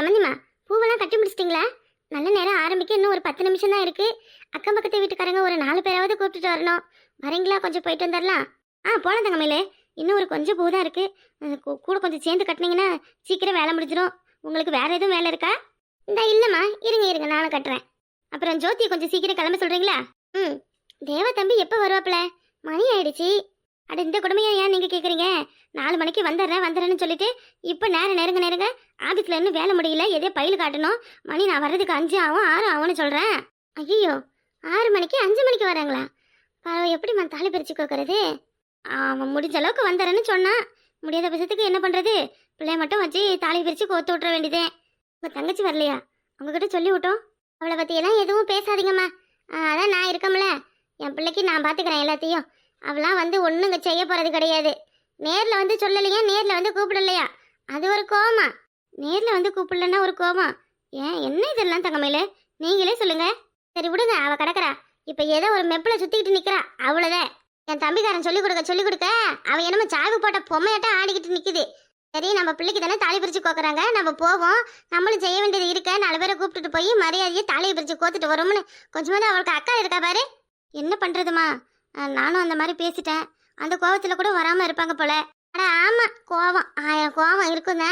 சம்மந்திமா பூவெல்லாம் கட்டி முடிச்சிட்டிங்களா? நல்ல நேரம் ஆரம்பிக்க இன்னும் ஒரு பத்து நிமிஷம் தான் இருக்கு. அக்கம் பக்கத்து வீட்டுக்காரங்க ஒரு நாலு பேராவது கூப்பிட்டுட்டு வரணும். வரீங்களா? கொஞ்சம் போயிட்டு வந்துடலாம் ஆ போகலாம் தங்கமையிலே. இன்னும் ஒரு கொஞ்சம் பூ தான் இருக்குது கூட கொஞ்சம் சேர்ந்து கட்டினீங்கன்னா சீக்கிரம் வேலை முடிஞ்சிடும் உங்களுக்கு வேற எதுவும் வேலை இருக்கா? இந்த இல்லைம்மா. இருங்க இருங்க. நானும் கட்டுறேன். அப்புறம் ஜோதி கொஞ்சம் சீக்கிரம் கிளம்ப சொல்றீங்களா? ம். தேவா தம்பி எப்போ வருவாப்புல? மணி ஆயிடுச்சு. அட இந்த கொடுமையா ஏன் நீங்கள் கேட்குறீங்க நாலு மணிக்கு வந்துடுறேன் வந்துடுறேன்னு சொல்லிட்டு இப்போ நேரம் நெருங்க நெருங்க ஆஃபீஸில் இன்னும் வேலை முடியல எதே பயில் காட்டணும். மணி நான் வர்றதுக்கு அஞ்சு ஆகும் ஆறு ஆகும்னு சொல்கிறேன் ஐயோ ஆறு மணிக்கு அஞ்சு மணிக்கு வராங்களா? பரவ எப்படிம்மா தாலி பிரித்து கோக்குறது அவன் முடிஞ்ச அளவுக்கு வந்துடுறேன்னு சொன்னான் முடியாத பட்சத்துக்கு என்ன பண்ணுறது பிள்ளைய மட்டும் வச்சு தாலி பிரித்து கோத்து விட்ற வேண்டியதே. உங்கள் தங்கச்சி வரலையா? உங்ககிட்ட சொல்லி விட்டோம். அவளை பற்றியெல்லாம் எதுவும் பேசாதீங்கம்மா. அதான் நான் இருக்கம்ல. என் பிள்ளைக்கு நான் பார்த்துக்கிறேன் எல்லாத்தையும். அவளாம் வந்து ஒன்றும் இங்கே செய்ய போகிறது கிடையாது. நேரில் வந்து சொல்லலையா நேரில் வந்து கூப்பிடலையா? அது ஒரு கோமா நேரில் வந்து கூப்பிடலன்னா ஒரு கோமா ஏன் என்ன இதெல்லாம் தங்கமையில? நீங்களே சொல்லுங்க. சரி விடுங்க அவ கிடக்குறா. இப்போ ஏதோ ஒரு மெப்பில் சுற்றிக்கிட்டு நிற்கிறா அவ்வளோதான் என் தம்பிக்காரன் சொல்லி கொடுக்க சொல்லிக் கொடுக்க அவள் என்னமோ சாவு போட்ட பொம்மையாட்டம் ஆடிக்கிட்டு நிற்குது சரி நம்ம பிள்ளைக்கு தானே தாலி பிரித்து கோக்குறாங்க. நம்ம போவோம். நம்மளும் செய்ய வேண்டியது இருக்க. நாலு பேரை கூப்பிட்டுட்டு போய் மரியாதையை தாலியை பிரித்து கோத்துட்டு வரோம்னு கொஞ்சமாவது அவளுக்கு அக்கா இருக்கா பாரு. என்ன பண்ணுறதுமா நானும் அந்த மாதிரி பேசிட்டேன். அந்த கோவத்துல கூட வராம இருப்பாங்க போல. அட ஆமா கோவம். ஆயிரம் கோவம் இருக்குங்க.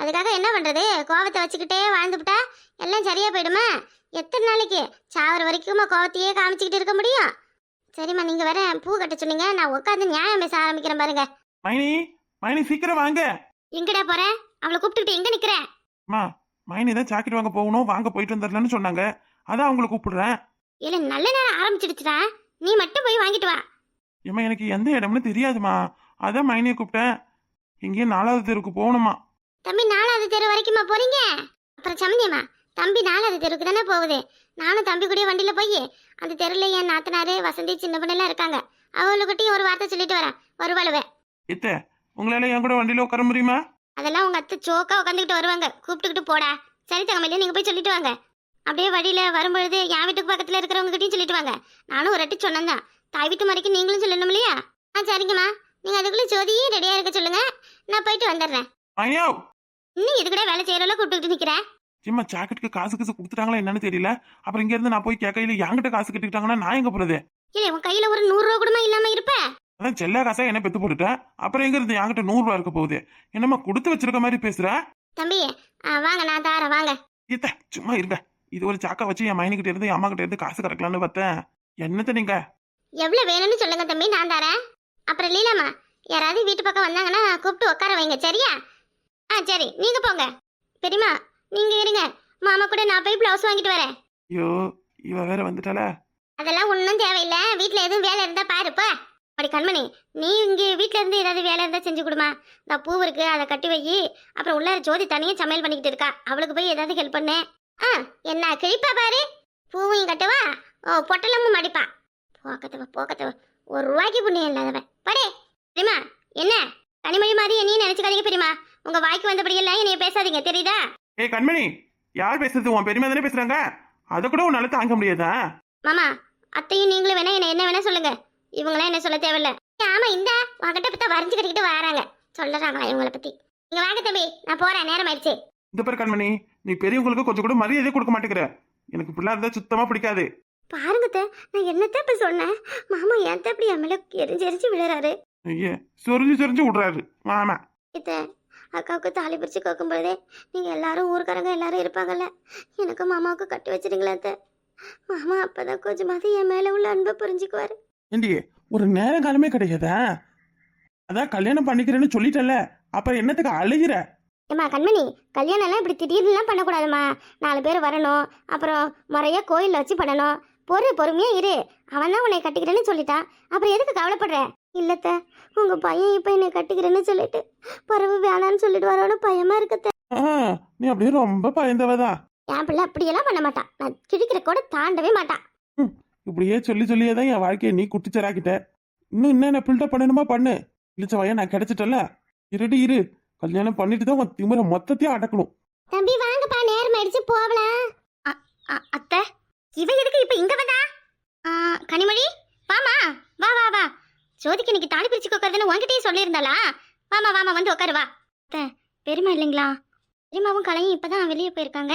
அதுக்காக என்ன பண்றது? கோவத்தை வச்சுக்கிட்டே வாழ்ந்துவிட்டா எல்லாம் சரியா போயிடுமா? எத்தனை நாளைக்கு? சாவர வரைக்குமா கோவத்தையே காமிச்சுக்கிட்டு இருக்க முடியும். சரிம்மா நீங்க வேற பூ கட்ட சொன்னீங்க. நான் உட்காந்து நியாயம் பேச ஆரம்பிக்கிறேன் பாருங்க. மைனி மைனி சீக்கிரம் வாங்க. எங்கடா போறேன் அவளை கூப்பிட்டுக்கிட்டு எங்க நிக்கிற? அம்மா மைனி தான் ஜாக்கெட் வாங்க போகணும் வாங்க போயிட்டு வந்துடலான்னு சொன்னாங்க. அதான் அவங்கள கூப்பிடுறேன். இல்ல நல்ல நேரம் ஆரம்பிச்சிடுச்சுடா. நீ மட்டும் போய் வாங்கிட்டு வா. ஏம்மா எனக்கு எந்த இடம்னு தெரியாதுமா அதான் மைனியை கூப்பிட்டேன். இங்கேயும் நாலாவது தெருவுக்கு போகணுமா தம்பி நாலாவது தெரு வரைக்குமா போறீங்க? அப்புறம் சமந்தியம்மா தம்பி நாலாவது தெருவுக்கு தானே போகுது? நானும் தம்பி கூடயே வண்டியில போய் அந்த தெருல என் நாத்தனாரு வசந்தி சின்ன பொண்ணெல்லாம் இருக்காங்க. அவளுக்கிட்டையும் ஒரு வார்த்தை சொல்லிட்டு வரேன். வருவாளுவே. இத்த உங்களால என் கூட வண்டியில உட்கார முடியுமா? அதெல்லாம் உங்க அத்தை சோக்கா உட்காந்துக்கிட்டு வருவாங்க. கூப்பிட்டுக்கிட்டு போடா. சரி தங்கமையில நீங்க போய் சொல்லிட்டு வாங்க. அப்படியே வழியில வரும்பொழுது என் வீட்டுக்கு பக்கத்துல இருக்கிறவங்க கிட்டயும் சொல்லிட்டு வாங்க நானும் ஒரு வாட்டி சொன்னேன் தாய் வீட்டு முறைக்கு நீங்களும் சொல்லணும் இல்லையா? ஆ சரிங்கம்மா. நீங்க அதுக்குள்ள ஜோதியும் ரெடியா இருக்க சொல்லுங்க. நான் போயிட்டு வந்துடுறேன். மைனியோ இன்னும் இது கூட வேலை செய்யறவள கூப்பிட்டுக்கிட்டு நிக்கிறேன் சும்மா ஜாக்கெட்டுக்கு காசு காசு கொடுத்துட்டாங்களா என்னன்னு தெரியல. அப்புறம் இங்க இருந்து நான் போய் கேட்க இல்ல என்கிட்ட காசு கட்டிக்கிட்டாங்கன்னா நான் எங்க போறது? இல்ல உன் கையில ஒரு நூறு ரூபா கூட இல்லாம இருப்ப? அதான் செல்லா காசா என்ன பெத்து போட்டுட்டேன் அப்புறம் எங்க இருந்து என்கிட்ட நூறு ரூபா இருக்க போகுது? என்னம்மா கொடுத்து வச்சிருக்க மாதிரி பேசுற? தம்பி வாங்க நான் தாரேன் வாங்க. சும்மா இருங்க. இது ஒரு சாக்கா வச்சு என் மைனிக்கிட்ட இருந்து என் அம்மா கிட்ட இருந்து காசு கறக்கலாம்னு பார்த்தேன். என்னத்த நீங்க? எவ்வளவு வேணும்னு சொல்லுங்க தம்பி நான் தரேன். அப்புறம் லீலாமா யாராவது வீட்டு பக்கம் வந்தாங்கன்னா கூப்பிட்டு உட்கார வைங்க சரியா? ஆ சரி நீங்க போங்க. பெரியம்மா நீங்க இருங்க. மாமா கூட நான் போய் பிளவுஸ் வாங்கிட்டு வரேன். ஐயோ இவ வேற வந்துட்டாளா. அதெல்லாம் ஒன்றும் தேவையில்லை. வீட்டில் எதுவும் வேலை இருந்தா பாருப்பா அப்படி கண்மணி நீ இங்கே வீட்டில் இருந்து ஏதாவது வேலை இருந்தால் செஞ்சு கொடுமா. இந்த பூ இருக்கு அதை கட்டி வை. அப்புறம் உள்ள ஜோதி தனியாக சமையல் பண்ணிக்கிட்டு இருக்கா. அவளுக்கு போய் ஏதாவது ஹெல்ப் பண்ணு. ஆ என்ன கிழிப்பா பாரு. பூவையும் கட்டுவா? ஓ பொட்டலமும் மடிப்பா. போக்கத்தவ போக்கத்தவ. ஒரு ரூபாய்க்கு புண்ணியம் இல்லாதவன். படே பெரியமா என்ன? கனிமொழி மாதிரி என்னையும் நினைச்சுக்காதீங்க பெரியமா உங்க வாய்க்கு வந்தபடியெல்லாம் என்னைய பேசாதீங்க தெரியுதா? ஏய் கண்மணி யார் பேசுறது? உன் பெருமை தானே பேசுறாங்க? அதை கூட உன்னால தாங்க முடியாதா? மாமா அத்தையும் நீங்களும் வேணா என்ன என்ன வேணா சொல்லுங்க. இவங்களாம் என்ன சொல்ல தேவையில்ல. ஆமா இந்த உங்ககிட்ட பத்தா வரைஞ்சு கட்டிக்கிட்டு வராங்க. சொல்லுறாங்களா இவங்கள பத்தி. இங்க வாங்க தம்பி நான் போறேன் நேரம் ஆயிடுச்சு. இந்த பேர் கண்மணி. நீ பெரியவங்களுக்கு கொஞ்சம் கூட மரியாதை கொடுக்க மாட்டேங்கிற. எனக்கு பிள்ளை இருந்தா சுத்தமா பிடிக்காது. பாருங்க அத்தை, நான் என்னத்த இப்ப சொன்னேன்? மாமா ஏன் இப்படி என் மேல எரிஞ்சு எரிஞ்சு விழுறாரு? ஐயே சொரிஞ்சு சொரிஞ்சு விடுறாரு. மாமா. இத்த அக்காவுக்கு தாலி பிரிச்சு கேட்கும் பொழுதே நீங்க எல்லாரும் ஊருக்காரங்க எல்லாரும் இருப்பாங்கல்ல? எனக்கு மாமாவுக்கு கட்டி வச்சிருங்களா அத்தை. மாமா அப்பதான் கொஞ்சமாவது என் மேல உள்ள அன்பை புரிஞ்சுக்குவாரு. ஏண்டி ஒரு நேரம் காலமே கிடையாதா? அதான் கல்யாணம் பண்ணிக்கிறேன்னு சொல்லிட்டல அப்புறம் என்னத்துக்கு அழுகிற? ஏம்மா கண்மணி கல்யாணம் எல்லாம் இப்படி திடீர்னுலாம் பண்ணக்கூடாதும்மா. நாலு பேர் வரணும். அப்புறம் முறையா கோயிலில் வச்சு பண்ணணும். பொறு பொறுமையா இரு. அவன் தான் உன்னை கட்டிக்கிறேன்னு சொல்லிட்டான். அப்புறம் எதுக்கு கவலைப்படுற? இல்லத்த உங்க பையன் இப்போ என்னை கட்டிக்கிறேன்னு சொல்லிட்டு பறவை வேணான்னு சொல்லிட்டு வரோன்னு பயமா இருக்கத்த நீ அப்படியே ரொம்ப பயந்தவதான் என் பிள்ளை அப்படியெல்லாம் பண்ண மாட்டான். நான் கிழிக்கிற கூட தாண்டவே மாட்டான். இப்படியே சொல்லி சொல்லியே தான் என் வாழ்க்கையை நீ குட்டிச்சராக்கிட்ட. இன்னும் என்ன என்ன பில்டப் பண்ணணுமா பண்ணு. இழிச்ச வய நான் கிடைச்சிட்டல இருடி இரு. கல்யாணம் பண்ணிட்டு தான் உன் திமிர மொத்தத்தையும் அடக்கணும். தம்பி வாங்கப்பா நேரம் ஆயிடுச்சு போகலாம். அத்தை இவ எதுக்கு இப்ப இங்க வந்தா? கனிமொழி வாமா வா வா வா. ஜோதிக்கு இன்னைக்கு தாலி பிரிச்சு உட்காருதுன்னு உன்கிட்டயே சொல்லியிருந்தாளா? வாமா வாமா வந்து உட்காரு வா. அத்தை பெருமை இல்லைங்களா? பெரியமாவும் கலையும் இப்பதான் வெளியே போயிருக்காங்க.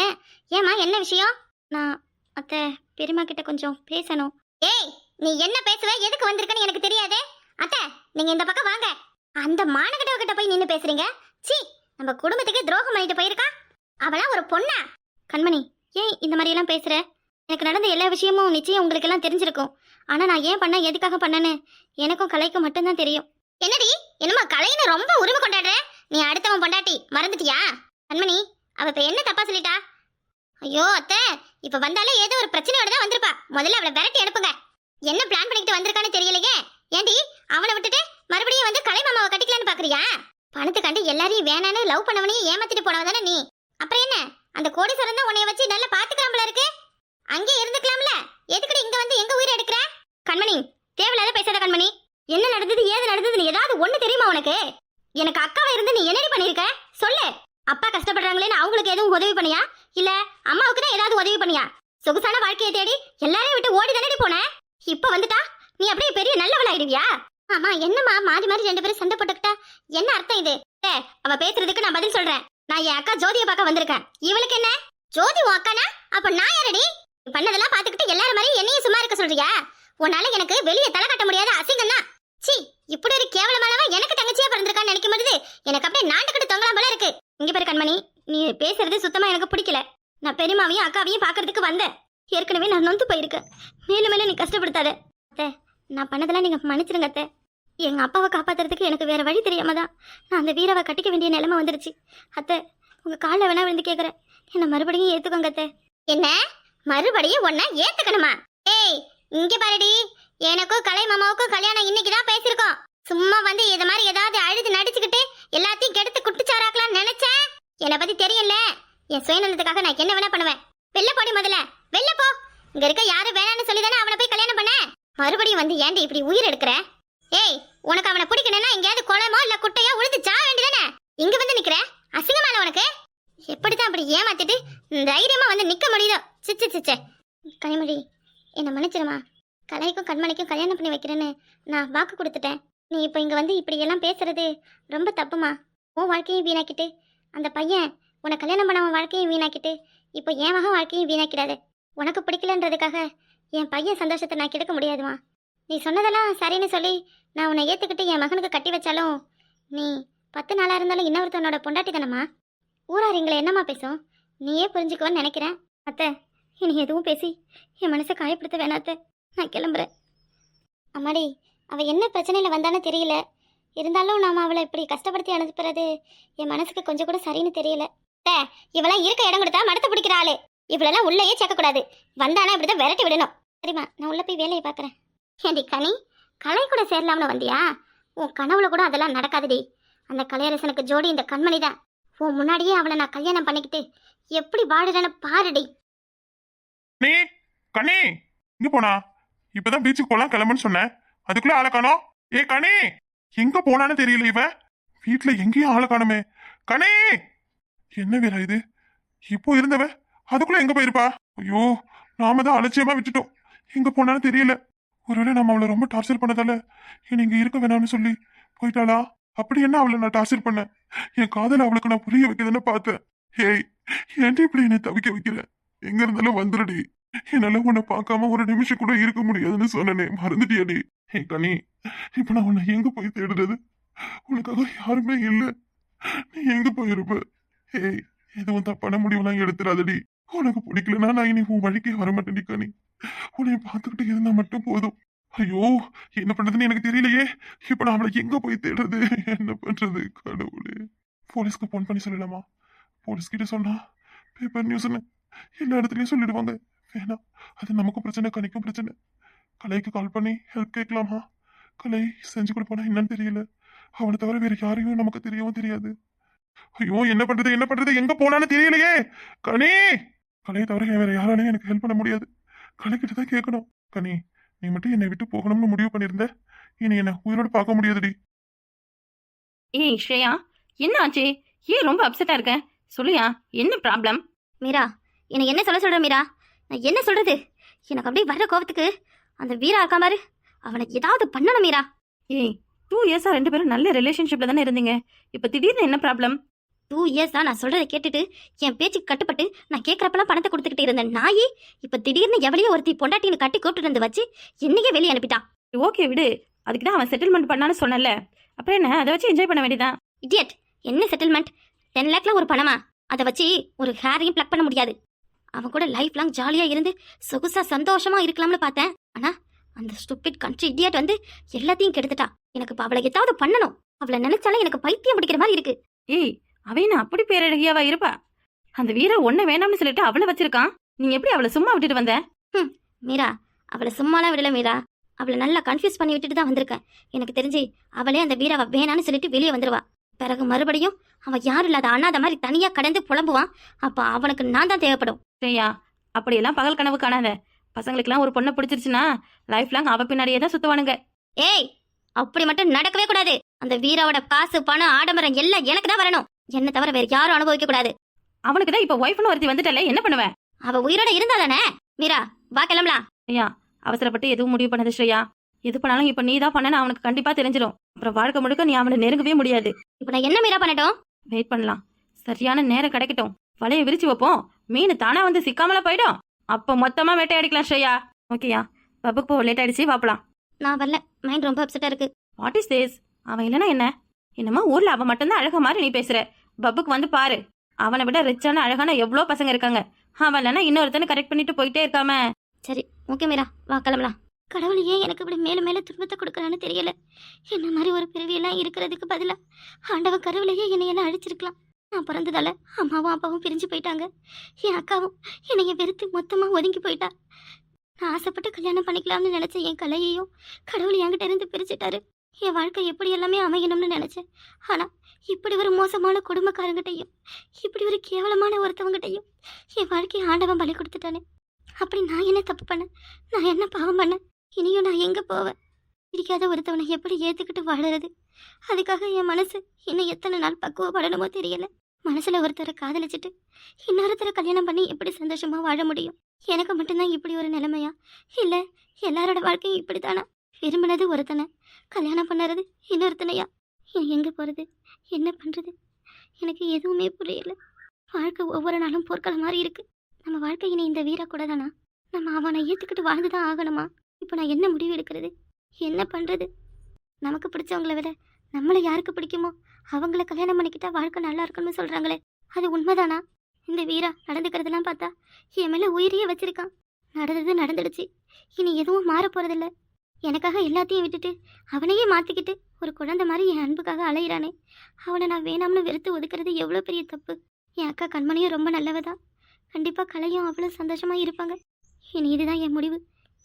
ஏமா என்ன விஷயம்? நான் அத்தை பெரியம்மா கிட்ட கொஞ்சம் பேசணும். ஏய் நீ என்ன பேசுவ? எதுக்கு வந்திருக்கன்னு எனக்கு தெரியாதே. அத்தை நீங்க இந்த பக்கம் வாங்க. அந்த மானகட்டவ கிட்ட போய் நின்னு பேசுறீங்க. சீ நம்ம குடும்பத்துக்கு துரோகம் பண்ணிட்டு போயிருக்கா? அவளா ஒரு பொண்ணா? கண்மணி ஏன் இந்த மாதிரி எல்லாம் பேசுற? எனக்கு நடந்த எல்லா விஷயமும் நிச்சயம் உங்களுக்கு எல்லாம் தெரிஞ்சிருக்கும். ஆனா நான் ஏன் பண்ண எதுக்காக பண்ணேன்னு எனக்கும் கலைக்கும் மட்டும்தான் தெரியும். என்னடி? என்னமா கலைன்னு ரொம்ப உரிமை கொண்டாடுற? நீ அடுத்தவன் பொண்டாட்டி மறந்துட்டியா? கண்மணி அவ இப்ப என்ன தப்பா சொல்லிட்டா? ஐயோ அத்தை இப்ப வந்தாலே ஏதோ ஒரு பிரச்சனையோட தான் வந்திருப்பா. முதல்ல அவளை விரட்டி அனுப்புங்க. என்ன பிளான் பண்ணிட்டு வந்திருக்கான்னு தெரியலையே? ஏண்டி அவனை விட்டுட்டு மறுபடியும் வந்து கலை மாமாவை கட்டிக்கலான்னு பாக்குறியா பணத்தை கண்டு எல்லாரையும் வேணான்னு லவ் பண்ணவனையும் ஏமாத்திட்டு போனவ தானே நீ? அப்புறம் என்ன? அந்த கோடீஸ்வரன் தான் உன்னைய வச்சு நல்லா பாத்துக்கலாம்ல இருக்கு? அங்கே இருந்துக்கலாம்ல? எதுக்கடி இங்க வந்து எங்க உயிரை எடுக்கிற? கண்மணி தேவையில்லாத பேசாத கண்மணி. என்ன நடந்தது ஏது நடந்ததுன்னு ஏதாவது ஒண்ணு தெரியுமா உனக்கு? எனக்கு அக்காவை இருந்து நீ என்னடி பண்ணிருக்க? சொல்லு. அப்பா கஷ்டப்படுறாங்களேன்னு அவங்களுக்கு எதுவும் உதவி பண்ணியா? இல்ல அம்மாவுக்கு தான் ஏதாவது உதவி பண்ணியா? சொகுசான வாழ்க்கையை தேடி எல்லாரையும் விட்டு ஓடி தானடி போன? இப்ப வந்துட்டா? நீ அப்படியே பெரிய நல்லவளாயிடுவியா? ஆமா என்னம்மா மாறி மாறி ரெண்டு பேரும் சண்டை போட்டுக்கிட்டா? என்ன அர்த்தம் இது? அவ பேசுறதுக்கு நான் பதில் சொல்றேன். நான் என் அக்கா ஜோதிய பார்க்க வந்திருக்கேன். இவளுக்கு என்ன? ஜோதி உன் அக்கானா? அப்ப நான் யாரடி? பண்ணதெல்லாம் பாத்துக்கிட்டு எல்லாரும் மாதிரி என்னையும் சும்மா இருக்க சொல்றியா? உன்னால எனக்கு வெளியே தலை கட்ட முடியாத அசிங்கம் தான். சி இப்படி ஒரு கேவலமானவ எனக்கு தங்கச்சியா பிறந்திருக்கான்னு நினைக்கும் பொழுது எனக்கு அப்படியே நாட்டுக்கிட்டு தொங்கலாம் போல இருக்கு. இங்க பாரு கண்மணி நீ பேசுறது சுத்தமா எனக்கு பிடிக்கல. நான் பெரியமாவையும் அக்காவையும் பாக்குறதுக்கு வந்தேன். ஏற்கனவே நான் நொந்து போயிருக்கேன். மேலும் மேலும் நீ கஷ்டப்படுத்தாத. அத்தை நான் பண்ணதெல்லாம் நீங்க மன்னிச்சிருங்க அத்தை. எங்கள் அப்பாவை காப்பாத்துறதுக்கு எனக்கு வேறு வழி தெரியாமல் தான் நான் அந்த வீரவை கட்டிக்க வேண்டிய நிலைமை வந்துருச்சு. அத்தை உங்கள் காலில் வேணா விழுந்து கேட்குறேன் என்ன மறுபடியும் ஏற்றுக்கோங்க அத்தை. என்ன? மறுபடியும் ஒன்றை ஏற்றுக்கணுமா ஏய் இங்கே பாருடி. எனக்கும் கலை மாமாவுக்கும் கல்யாணம் இன்னைக்கு தான் பேசியிருக்கோம். சும்மா வந்து இது மாதிரி ஏதாவது அழுது நடிச்சுக்கிட்டு எல்லாத்தையும் கெடுத்து குட்டிச்சாராக்கலாம்னு நினைச்சேன். என்னை பத்தி தெரியல என் சுயநலத்துக்காக நான் என்ன வேணா பண்ணுவேன். வெளில போடி முதல்ல. வெளில போ. இங்க இருக்க யாரும் வேணாம்னு சொல்லி தானே அவனை போய் கல்யாணம் பண்ண? மறுபடியும் வந்து ஏன்டி இப்படி உயிர் எடுக்கிற? ஏய் உனக்கு அவனை பிடிக்கணும்னா எங்கேயாவது குளமோ இல்ல குட்டையோ உழுது சா வேண்டியதானே இங்க வந்து நிக்கிற? அசிங்கமான உனக்கு? எப்படிதான் அப்படி ஏமாத்திட்டு தைரியமா வந்து நிக்க முடியுதோ? சிச்சு சிச்சே கனிமொழி என்ன மன்னிச்சிருமா? கலைக்கும் கண்மணிக்கும் கல்யாணம் பண்ணி வைக்கிறேன்னு நான் வாக்கு கொடுத்துட்டேன். நீ இப்போ இங்கே வந்து இப்படி எல்லாம் பேசுறது ரொம்ப தப்புமா? உன் வாழ்க்கையும் வீணாக்கிட்டு அந்த பையன் உன்னை கல்யாணம் பண்ணவன் வாழ்க்கையும் வீணாக்கிட்டு இப்போ என் மகன் வாழ்க்கையும் வீணாக்கிடாது. உனக்கு பிடிக்கலன்றதுக்காக என் பையன் சந்தோஷத்தை நான் கெடுக்க முடியாதுமா? நீ சொன்னதெல்லாம் சரின்னு சொல்லி நான் உன்னை ஏற்றுக்கிட்டு என் மகனுக்கு கட்டி வச்சாலும் நீ பத்து நாளாக இருந்தாலும் இன்னொருத்தவனோட பொண்டாட்டி தானம்மா? ஊரார் எங்களை என்னம்மா பேசும்? நீயே புரிஞ்சுக்குவோன்னு நினைக்கிறேன். அத்தை இனி எதுவும் பேசி என் மனசை காயப்படுத்த வேணாம் அத்தை. நான் கிளம்புறேன். அம்மாடி அவ என்ன பிரச்சனையில் வந்தானே தெரியல. இருந்தாலும் நாம அவளை இப்படி கஷ்டப்படுத்தி அனுப்புறது என் மனசுக்கு கொஞ்சம் கூட சரின்னு தெரியல. தே இவளாம் இருக்க இடம் கொடுத்தா மடத்தை பிடிக்கிற ஆளு. இவளெல்லாம் உள்ளேயே சேர்க்கக்கூடாது. வந்தானா இப்படிதான் விரட்டி விடணும். சரிம்மா நான் உள்ள போய் வேலையை பார்க்குறேன். ஏண்டி கனி கலை கூட சேரலாம்னு வந்தியா? உன் கனவுல கூட அதெல்லாம் நடக்காதுடி. அந்த கலையரசனுக்கு ஜோடி இந்த கண்மணி தான். உன் முன்னாடியே அவளை நான் கல்யாணம் பண்ணிக்கிட்டு எப்படி வாடுறேன்னு பாருடி. நீ கனி இங்க போனா. இப்பதான் பீச்சுக்கு போலாம் கிளம்புன்னு சொன்னேன் அதுக்குள்ள ஆளை காணோம். ஏ கனி எங்க போனான்னு தெரியல இவ. வீட்டுல எங்கேயும் ஆளை காணுமே. கனி என்ன வேலை இது? இப்போ இருந்தவ அதுக்குள்ள எங்க போயிருப்பா? ஐயோ நாம தான் அலட்சியமா விட்டுட்டோம். எங்க போனான்னு தெரியல. ஒருவேளை நம்ம அவளை ரொம்ப டார்ச்சர் பண்ணதால இனி இங்க இருக்க வேணாம்னு சொல்லி போயிட்டாளா? அப்படி என்ன அவளை நான் டார்ச்சர் பண்ணேன் என் காதல அவளுக்கு நான் புரிய வைக்கிறதுன்னு பார்த்தேன். ஏய் ஏன்டி இப்படி என்னை தவிக்க வைக்கிற? எங்க இருந்தாலும் வந்துடுடி என்னால உன்னை பார்க்காம ஒரு நிமிஷம் கூட இருக்க முடியாதுன்னு சொன்னனே. மறந்துட்டியாடி. ஹே கனி இப்ப நான் உன்னை எங்க போய் தேடுறது? உனக்காக யாருமே இல்லை. நீ எங்க போயிருப்ப? ஏய் எதுவும் தப்பான முடிவுலாம் எடுத்துடாதடி. உனக்கு பிடிக்கலன்னா நான் இனி உன் வழிக்கே வர மாட்டேன்டி கனி. உன்னை பார்த்துக்கிட்டு இருந்தா மட்டும் போதும். ஐயோ என்ன பண்றதுன்னு எனக்கு தெரியலையே. இப்ப நான் அவளை எங்க போய் தேடுறது? என்ன பண்றது கடவுளே. போலீஸ்க்கு போன் பண்ணி சொல்லலாமா போலீஸ் கிட்ட சொன்னா பேப்பர் நியூஸ்னு எல்லா இடத்துலயும் சொல்லிடுவாங்க. வேணாம் அது நமக்கும் பிரச்சனை கணிக்கும் பிரச்சனை. கலைக்கு கால் பண்ணி ஹெல்ப் கேட்கலாமா? கலை செஞ்சு கொடுப்பானா என்னன்னு தெரியல. அவனை தவிர வேற யாரையும் நமக்கு தெரியவும் தெரியாது. ஐயோ என்ன பண்றது என்ன பண்றது எங்க போனான்னு தெரியலையே. கனி! கலையை தவிர வேற யாராலையும் எனக்கு ஹெல்ப் பண்ண முடியாது. கலைக்கிட்ட தான் கேட்கணும் கனி நீ மட்டும் என்னை விட்டு போகணும்னு முடிவு பண்ணியிருந்த? இனி என்ன உயிரோட பார்க்க முடியாதுடி. ஏய் ஸ்ரேயா என்ன ஆச்சு ஏன் ரொம்ப அப்செட்டா இருக்க? சொல்லுயா என்ன ப்ராப்ளம் மீரா என்னை என்ன சொல்ல சொல்ற மீரா? நான் என்ன சொல்றது? எனக்கு அப்படியே வர்ற கோபத்துக்கு அந்த வீரா இருக்கா பாரு அவனை ஏதாவது பண்ணணும் மீரா. ஏய் டூ இயர்ஸா ரெண்டு பேரும் நல்ல ரிலேஷன்ஷிப்ல தானே இருந்தீங்க. இப்போ திடீர்னு என்ன ப்ராப்ளம் டூ இயர்ஸா நான் சொல்றதை கேட்டுட்டு என் பேச்சுக்கு கட்டுப்பட்டு நான் கேட்கறப்பெல்லாம் பணத்தை கொடுத்துக்கிட்டு இருந்த நாயி இப்ப திடீர்னு எவளையோ ஒருத்தி பொண்டாட்டின்னு கட்டி கூப்பிட்டு வந்து வச்சு என்னையே வெளியே அனுப்பிட்டான். ஓகே விடு. அதுக்கு தான் அவன் செட்டில்மெண்ட் பண்ணான்னு சொன்னல அப்புறம் என்ன? அதை வச்சு என்ஜாய் பண்ண வேண்டியதான் இடியட் என்ன செட்டில்மெண்ட் டென் லேக்ல ஒரு பணமா? அதை வச்சு ஒரு ஹேரையும் ப்ளக் பண்ண முடியாது. அவன் கூட லைஃப் லாங் ஜாலியா இருந்து சொகுசா சந்தோஷமா இருக்கலாம்னு பார்த்தேன். ஆனா அந்த ஸ்டூபிட் கண்ட்ரி இடியட் வந்து எல்லாத்தையும் கெடுத்துட்டா எனக்கு இப்ப அவளை ஏதாவது பண்ணணும். அவளை நினைச்சாலே எனக்கு பைத்தியம் பிடிக்கிற மாதிரி இருக்கு. ஏய் அவன் அப்படி பேரழகியாவா இருப்பா? அந்த வீர ஒன்ன வேணாம்னு சொல்லிட்டு அவளை வச்சிருக்கான். நீங்க எப்படி அவளை சும்மா விட்டுட்டு வந்த? மீரா அவளை சும்மாலாம் விடல மீரா. அவளை நல்லா கன்ஃபியூஸ் பண்ணி விட்டுட்டு தான் வந்திருக்கேன். எனக்கு தெரிஞ்சு அவளே அந்த வீராவை வேணான்னு சொல்லிட்டு வெளியே வந்துருவா. பிறகு மறுபடியும் அவன் யாரும் இல்லாத அண்ணாத மாதிரி தனியா கடந்து புலம்புவான். அப்ப அவனுக்கு நான் தான் தேவைப்படும். சரியா அப்படியெல்லாம் பகல் கனவு காணாத. பசங்களுக்கெல்லாம் ஒரு பொண்ணை பிடிச்சிருச்சுன்னா லைஃப் லாங் அவ பின்னாடியே தான் சுத்துவானுங்க. ஏய் அப்படி மட்டும் நடக்கவே கூடாது. அந்த வீராவோட காசு பணம் ஆடம்பரம் எல்லாம் எனக்கு தான் வரணும். என்ன தவிர வேற யாரும் அனுபவிக்க கூடாது. அவனுக்கு தான் இப்ப ஒய்ஃப்னு ஒருத்தி வந்துட்டல என்ன பண்ணுவேன் அவ உயிரோட இருந்தாதானே? மீரா வா கிளம்பலாம். ஐயா அவசரப்பட்டு எதுவும் முடிவு பண்ணது ஸ்ரேயா. எது பண்ணாலும் இப்ப நீ தான் பண்ணனு அவனுக்கு கண்டிப்பா தெரிஞ்சிடும் அப்புறம் வாழ்க்கை முழுக்க நீ அவனை நெருங்கவே முடியாது. இப்ப நான் என்ன மீரா பண்ணட்டும்? வெயிட் பண்ணலாம். சரியான நேரம் கிடைக்கட்டும். வலைய விரிச்சு வைப்போம். மீன் தானா வந்து சிக்காமல போயிடும்? அப்ப மொத்தமா வேட்டையாடிக்கலாம் ஸ்ரேயா. ஓகேயா பப்புக்கு போ லேட் ஆயிடுச்சு பாப்பலாம் நான் வரல. மைண்ட் ரொம்ப அப்செட்டா இருக்கு. வாட் இஸ் திஸ் அவன் இல்லைன்னா என்ன? என்னமா ஊர்ல அவன் மட்டும்தான் அழக மாதிரி நீ பேசுற. பப்புக்கு வந்து பாரு. அவனை விட ரிச்சான அழகான எவ்வளோ பசங்க இருக்காங்க. அவன் இல்லைன்னா இன்னொருத்தனை கரெக்ட் பண்ணிட்டு போயிட்டே இருக்காம. சரி ஓகே மீரா. வா கிளம்பலாம். கடவுள் ஏன் எனக்கு இப்படி மேலும் மேல துன்பத்தை கொடுக்குறான்னு தெரியல. என்ன மாதிரி ஒரு பிறவியெல்லாம் இருக்கிறதுக்கு பதிலா ஆண்டவன் கருவிலேயே என்னையெல்லாம் அழிச்சிருக்கலாம். நான் பிறந்ததால அம்மாவும் அப்பாவும் பிரிஞ்சு போயிட்டாங்க. என் அக்காவும் என்னைய வெறுத்து மொத்தமா ஒதுங்கி போயிட்டா. நான் ஆசைப்பட்டு கல்யாணம் பண்ணிக்கலாம்னு நினைச்ச என் கலையையும் கடவுள் என்கிட்ட இருந்து பிரிச்சுட்டாரு. என் வாழ்க்கை எப்படி எல்லாமே அமையணும்னு நினச்சேன். ஆனால் இப்படி ஒரு மோசமான குடும்பக்காரங்கிட்டையும் இப்படி ஒரு கேவலமான ஒருத்தவங்கிட்டையும் என் வாழ்க்கையை ஆண்டவன் பலி கொடுத்துட்டானே. அப்படி நான் என்ன தப்பு பண்ணேன்? நான் என்ன பாவம் பண்ணேன்? இனியும் நான் எங்கே போவேன்? பிடிக்காத ஒருத்தவனை எப்படி ஏற்றுக்கிட்டு வாழறது? அதுக்காக என் மனசு இன்னும் எத்தனை நாள் பக்குவப்படணுமோ தெரியல. மனசில் ஒருத்தரை காதலிச்சிட்டு இன்னொருத்தரை கல்யாணம் பண்ணி எப்படி சந்தோஷமாக வாழ முடியும்? எனக்கு மட்டும்தான் இப்படி ஒரு நிலைமையா? இல்லை எல்லாரோட வாழ்க்கையும் இப்படித்தானா? விரும்பினது ஒருத்தனை. கல்யாணம் பண்ணுறது இன்னொருத்தனையா? இனி எங்கே போகிறது என்ன பண்ணுறது எனக்கு எதுவுமே புரியல. வாழ்க்கை ஒவ்வொரு நாளும் போர்க்களம் மாதிரி இருக்குது நம்ம வாழ்க்கை இனி இந்த வீரா கூட தானா? நம்ம அவனை ஏற்றுக்கிட்டு வாழ்ந்து தான் ஆகணுமா? இப்போ நான் என்ன முடிவு எடுக்கிறது? என்ன பண்ணுறது நமக்கு பிடிச்சவங்கள விட நம்மளை யாருக்கு பிடிக்குமோ அவங்கள கல்யாணம் பண்ணிக்கிட்டா வாழ்க்கை நல்லா இருக்கும்னு சொல்கிறாங்களே அது உண்மைதானா? இந்த வீரா நடந்துக்கிறதெல்லாம் பார்த்தா என் மேலே உயிரையே வச்சிருக்கான். நடந்தது நடந்துடுச்சு. இனி எதுவும் மாற போகிறதில்ல எனக்காக எல்லாத்தையும் விட்டுட்டு அவனையே மாற்றிக்கிட்டு ஒரு குழந்தை மாதிரி என் அன்புக்காக அலையிறானே. அவனை நான் வேணாம்னு வெறுத்து ஒதுக்குறது எவ்வளோ பெரிய தப்பு? என் அக்கா கண்மணியும் ரொம்ப நல்லவதான் கண்டிப்பாக கலையும் அவ்வளோ சந்தோஷமாக இருப்பாங்க. இனி இதுதான் என் முடிவு.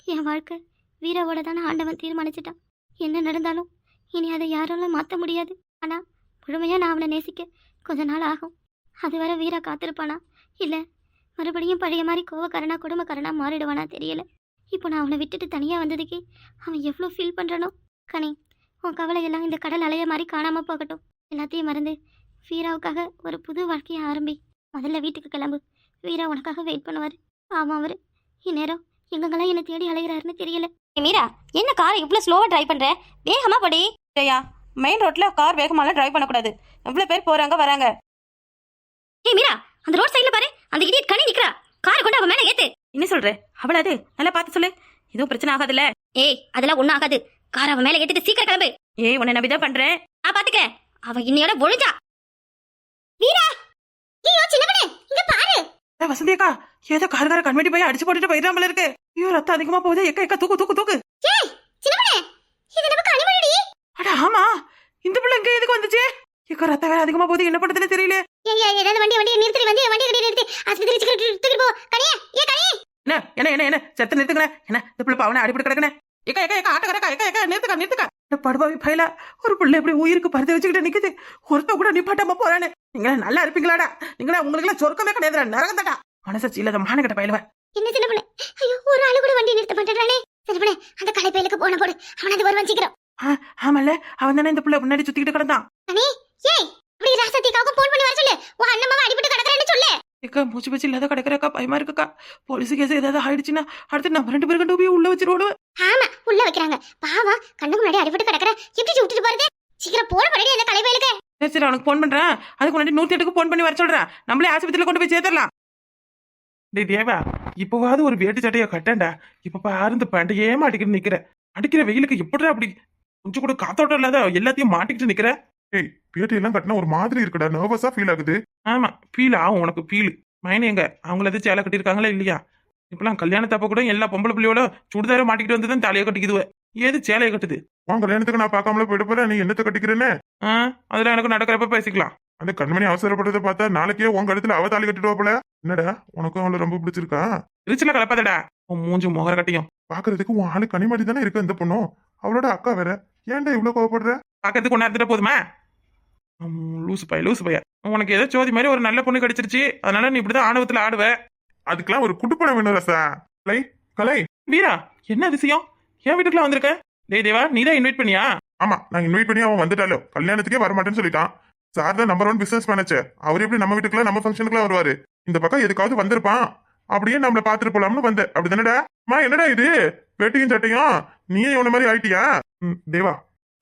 என் வாழ்க்கை. வீராவோட தானே ஆண்டவன் தீர்மானிச்சிட்டான். என்ன நடந்தாலும் இனி அதை யாராலும் மாற்ற முடியாது. ஆனால் முழுமையாக நான் அவனை நேசிக்க கொஞ்ச நாள் ஆகும். அது வர வீரா காத்திருப்பானா? இல்லை மறுபடியும் பழைய மாதிரி கோவக்காரனா குடும்பக்காரனா மாறிடுவானா தெரியல. இப்போ நான் அவனை விட்டுட்டு தனியா வந்ததுக்கே அவன் எவ்வளோ ஃபீல் பண்றானோ? கனி உன் கவலையெல்லாம் இந்த கடல் அலைய மாதிரி காணாம போகட்டும். எல்லாத்தையும் மறந்து வீராவுக்காக ஒரு புது வாழ்க்கையை ஆரம்பி. முதல்ல வீட்டுக்கு கிளம்பு. வீரா உனக்காக வெயிட் பண்ணுவார். ஆமாம் அவர். இந்நேரம் எங்கெங்கெல்லாம் என்னை தேடி அலைகிறாருன்னு தெரியல. மீரா என்ன காரை இவ்வளோ ஸ்லோவாக டிரைவ் பண்ணுற வேகமா படி. ஸ்ரேயா மெயின் ரோட்ல கார் வேகமாலாம் டிரைவ் பண்ணக்கூடாது. எவ்வளவு பேர் போறாங்க வராங்க. ஏய் மீரா அந்த ரோட் சைடில் பாரு. அந்த இடியட் கனி நிற்கிறா காரை கொண்டு அவன் மேலே ஏத்து. என்ன சொல்ற? அவள அது நல்லா பார்த்து சொல்லு. எதுவும் பிரச்சனை ஆகாதுல்ல. ஏய் அதெல்லாம் ஒன்றும் ஆகாது. காரை அவன் மேலே ஏற்றிட்டு சீக்கிரம் கிளம்பு. ஏய் உன்னை நம்பிதான் பண்றேன். நான் பார்த்துக்கிறேன் அவன் இன்னையோட ஒழிஞ்சா. வீரா! ஐயோ சின்ன பண்ணு இங்க பாரு. வசந்தி அக்கா ஏதோ கார்கார கண்மெட்டி போய் அடிச்சு போட்டுட்டு போயிடாமல இருக்கு. ஐயோ ரத்தம் அதிகமா போகுது. எக்க எக்க தூக்கு தூக்கு தூக்கு. ஏய் சின்ன பண்ணு இது நம்ம கனிமொழி அட ஆமா. இந்த பிள்ளை இங்க எதுக்கு வந்துச்சு? வேற அதிகமா போகுது. என்ன பண்றதுன்னு தெரியல ஏய் ஏய் ஏதாவது வண்டி வண்டி நிறுத்தி வண்டி வண்டி கட்டி நிறுத்தி. ஆஸ்பத்திரி போ. ஏ என்ன என்ன என்ன என்ன? செத்த நிறுத்துக்கணே. என்ன இந்த பிள்ளை பாவனை அடிபட்டு கிடக்கணே எக்கா எக்கா எக்கா ஆட்டக்கா எக்கா எக்கா நிறுத்துக்கா நிறுத்துக்கா. படுபாவி பயில ஒரு பிள்ளை எப்படி உயிருக்கு பருத்தி வச்சுக்கிட்டு நிக்குது? ஒருத்த கூட நிப்பாட்டாம போறானே. நீங்களா நல்லா இருப்பீங்களாடா. நீங்களா உங்களுக்கு எல்லாம் சொர்க்கமே கிடையாது நரகந்தாடா மனசாட்சி இல்லாத மானகட்ட பயிலுவ. என்ன சின்ன பண்ணு? ஐயோ ஒரு ஆளு கூட வண்டி நிறுத்த சின்ன பண்ணு அந்த கடைப்பையிலுக்கு போன போடு அவன் அது வருவான் சீக்கிரம். ஆமால அவன் தானே இந்த பிள்ளை முன்னாடி சுத்திக்கிட்டு கிடந்தான். ஏய் இப்படி ராசத்திக்காக போன் பண்ணி வர சொல்லு. உன் அண்ணன் அடிபட்டு கிடக்குறேன்னு சொல்லு. ஏக்கா மூச்சு பச்சு இல்லாத கிடக்குறக்கா பயமா இருக்குக்கா. போலீஸ் கேஸ் ஏதாவது ஆயிடுச்சுன்னா அடுத்து நம்ம ரெண்டு பேரும் கொண்டு போய் உள்ள வச்சிருவோம். ஆமா உள்ள வைக்கிறாங்க. பாவம் கண்ணுக்கு முன்னாடி அடிபட்டு கிடக்குற எப்படி விட்டுட்டு போறது? சீக்கிரம் போன படி அந்த கலைவயலுக்கு சரி சரி அவனுக்கு ஃபோன் பண்றேன். அதுக்கு முன்னாடி நூத்தி எட்டுக்கு ஃபோன் பண்ணி வர சொல்றேன். நம்மளே ஆஸ்பத்திரியில கொண்டு போய் சேர்த்துடலாம். டேய் தேவா இப்போவாவது ஒரு வேட்டு சட்டையை கட்டேன்டா. இப்ப பாரு இந்த பண்டையே மாட்டிக்கிட்டு நிக்கிற. அடிக்கிற வெயிலுக்கு எப்படிடா அப்படி? கொஞ்சம் கூட காத்தோட்டம் இல்லாத எல்லாத்தையும் மாட்டிக்கிட்டு நிக்கிற. ஏய் பேட்டி எல்லாம் கட்டினா ஒரு மாதிரி இருக்குடா நர்வஸா ஃபீல் ஆகுது. ஆமா ஃபீல் ஆகும் உனக்கு ஃபீல் மைனி எங்க அவங்கள எது சேலை கட்டியிருக்காங்களா இல்லையா? இப்பெல்லாம் கல்யாணத்தப்ப கூட எல்லா பொம்பளை பிள்ளையோட சுடிதாரை மாட்டிக்கிட்டு வந்து தான் தலையை கட்டிக்குதுவ. ஏது சேலையை கட்டுது? உன் கல்யாணத்துக்கு நான் பார்க்காமல போயிட்டு போறேன் நீ என்னத்தை கட்டிக்கிறேன்னு? அதெல்லாம் எனக்கு நடக்கிறப்ப பேசிக்கலாம். அந்த கண்மணி அவசரப்படுறத பார்த்தா நாளைக்கே உன் கழுத்துல அவ தாலி கட்டிடுவா போல. என்னடா உனக்கும் அவளை ரொம்ப பிடிச்சிருக்கா? திருச்சில கலப்பாதடா. உன் மூஞ்சி முகர கட்டியும். பாக்குறதுக்கு உன் ஆளு கனிமடி தானே இருக்கு இந்த பொண்ணும். அவளோட அக்கா வேற. ஏன்டா இவ்வளவு கோவப்படுற? பார்க்கறதுக்கு ஒன்று எடுத்துட்டு போதுமா? லூசு பைய லூசு பைய உனக்கு ஏதோ சோதி மாதிரி ஒரு நல்ல பொண்ணு கிடைச்சிருச்சு. அதனால நீ இப்படிதான் ஆணவத்துல ஆடுவ. அதுக்கெல்லாம் ஒரு குடுப்படம் வேணும் ரசா. கலை கலை. வீரா என்ன அதிசயம்? என் வீட்டுக்குள்ள வந்திருக்க? டேய் தேவா நீ தான் இன்வைட் பண்ணியா? ஆமா நான் இன்வைட் பண்ணி அவன் வந்துட்டாலோ. கல்யாணத்துக்கே வர மாட்டேன்னு சொல்லிட்டான். சார் தான் நம்பர் ஒன் பிசினஸ் மேனேஜர் அவர் எப்படி நம்ம வீட்டுக்குலாம் நம்ம ஃபங்க்ஷனுக்குலாம் வருவாரு? இந்த பக்கம் எதுக்காவது வந்திருப்பான். அப்படியே நம்மள பாத்துட்டு போலாம்னு வந்த அப்படிதானடா? மா என்னடா இது? வேட்டியும் சட்டையும்? நீயே இவன மாதிரி ஆயிட்டியா? தேவா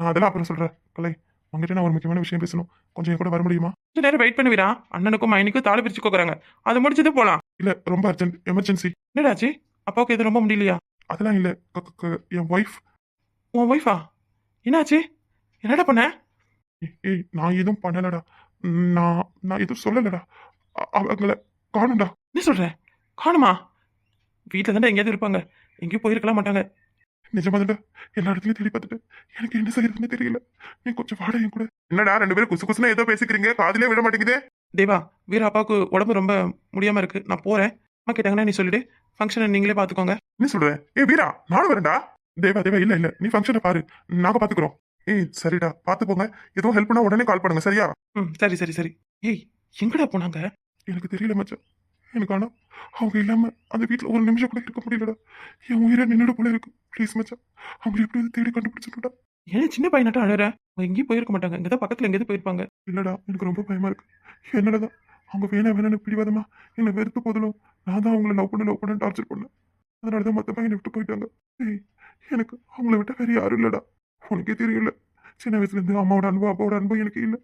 நான் அதெல்லாம் அப்புறம் சொல்றேன். கலை. உங்ககிட்ட நான் ஒரு முக்கியமான விஷயம் பேசணும். கொஞ்சம் என் கூட வர முடியுமா? கொஞ்ச நேரம் வெயிட் பண்ணி வீரா அண்ணனுக்கும் மைனிக்கும் தாலி பிரிச்சு கோக்குறாங்க அது முடிச்சது போலாம். இல்ல ரொம்ப அர்ஜென்ட் எமர்ஜென்சி என்னடாச்சு அப்பாவுக்கு இது ரொம்ப முடியலையா? அதெல்லாம் இல்ல. என் ஒய்ஃப் உன் ஒய்ஃபா என்னாச்சு? என்னடா பண்ண? ஏய் நான் எதுவும் பண்ணலடா. நான் நான் எதுவும் சொல்லலடா. அவங்கள காணும்டா. என்ன சொல்ற? காணுமா? வீட்டில் தானே எங்கேயாவது இருப்பாங்க. எங்கேயும் போயிருக்கலாம் மாட்டாங்க. நிஜமாதா எல்லா இடத்துலயும் தேடி பார்த்துட்டு எனக்கு என்ன செய்யறதுன்னு தெரியல. நீ கொஞ்சம் வாடா என் கூட. என்னடா ரெண்டு பேரும் குசு குசுன்னு ஏதோ பேசிக்கிறீங்க? காதுலயே விட மாட்டேங்குதே. தேவா வீரா அப்பாவுக்கு உடம்பு ரொம்ப முடியாம இருக்கு. நான் போறேன். அம்மா கேட்டாங்கன்னா நீ சொல்லிடு. ஃபங்க்ஷனை நீங்களே பார்த்துக்கோங்க. என்ன சொல்ற? ஏ வீரா நானும் வரேன்டா. தேவா தேவா இல்ல இல்ல. நீ ஃபங்க்ஷனை பாரு. நாங்க பாத்துக்கிறோம் ஏய் சரிடா. பாத்துக்கோங்க எதுவும் ஹெல்ப் பண்ணா உடனே கால் பண்ணுங்க சரியா? ம் சரி சரி சரி. ஏய் எங்கடா போனாங்க? எனக்கு தெரியல மச்சான். எனக்கு ஆனா அவங்க இல்லாம அந்த வீட்ல ஒரு நிமிஷம் கூட இருக்க முடியலடா. என் உயிரை நின்னுட போல இருக்கு. ப்ளீஸ் மச்சான். அவங்க எப்படி தேடி கண்டுபிடிச்சிட்டுடா ஏன் சின்ன பையனாட்டம் அழற? அவங்க எங்கேயும் போயிருக்க மாட்டாங்க. இங்கே தான் பக்கத்தில் எங்கேயாவது போயிருப்பாங்க. இல்லடா எனக்கு ரொம்ப பயமா இருக்கு. என்னடா அவங்க வேணா வேணான்னு பிடிவாதமா என்னை வெறுத்து போதிலும் நான் தான் அவங்கள லவ் பண்ண லவ் பண்ண டார்ச்சர் பண்ணேன் அதனால தான் மொத்தமாக என்னை விட்டு போயிட்டாங்க. ஏய் எனக்கு அவங்கள விட்ட வேற யாரும் இல்லடா. உனக்கே தெரியல சின்ன வயசுலேருந்து அம்மாவோட அன்பு அப்பாவோட அன்பு எனக்கு இல்லை.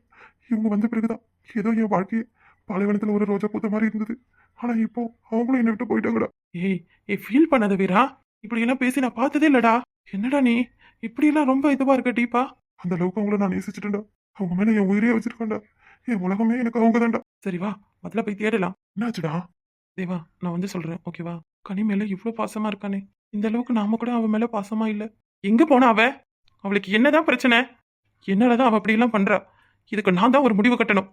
இவங்க வந்த பிறகுதான் ஏதோ என் வாழ்க்கையே பாலைவனத்தில் ஒரு ரோஜா பூத்த மாதிரி இருந்தது. ஆனால் இப்போ அவங்களும் என்னை விட்டு போயிட்டாங்கடா. ஏய் ஏய் ஃபீல் பண்ணாத வீரா. இப்படி எல்லாம் பேசி நான் பார்த்ததே இல்லடா. என்னடா நீ? இப்படி எல்லாம் ரொம்ப இதுவா இருக்க டீப்பா? அந்த அளவுக்கு அவங்கள நான் நேசிச்சிட்டேன்டா. அவங்க மேலே என் உயிரே வச்சிருக்கேன்டா. என் உலகமே எனக்கு அவங்க தான்டா. சரி வா. முதல்ல போய் தேடலாம். என்னாச்சுடா? தேவா நான் வந்து சொல்றேன். ஓகேவா கனி மேல இவ்ளோ பாசமா இருக்கானே. இந்த அளவுக்கு நாம கூட அவன் மேல பாசமா இல்ல. எங்க போனா அவ? அவளுக்கு என்னதான் பிரச்சனை? என்னாலதான் அவ அப்படி எல்லாம் பண்றா. இதுக்கு நான் தான் ஒரு முடிவு கட்டணும்.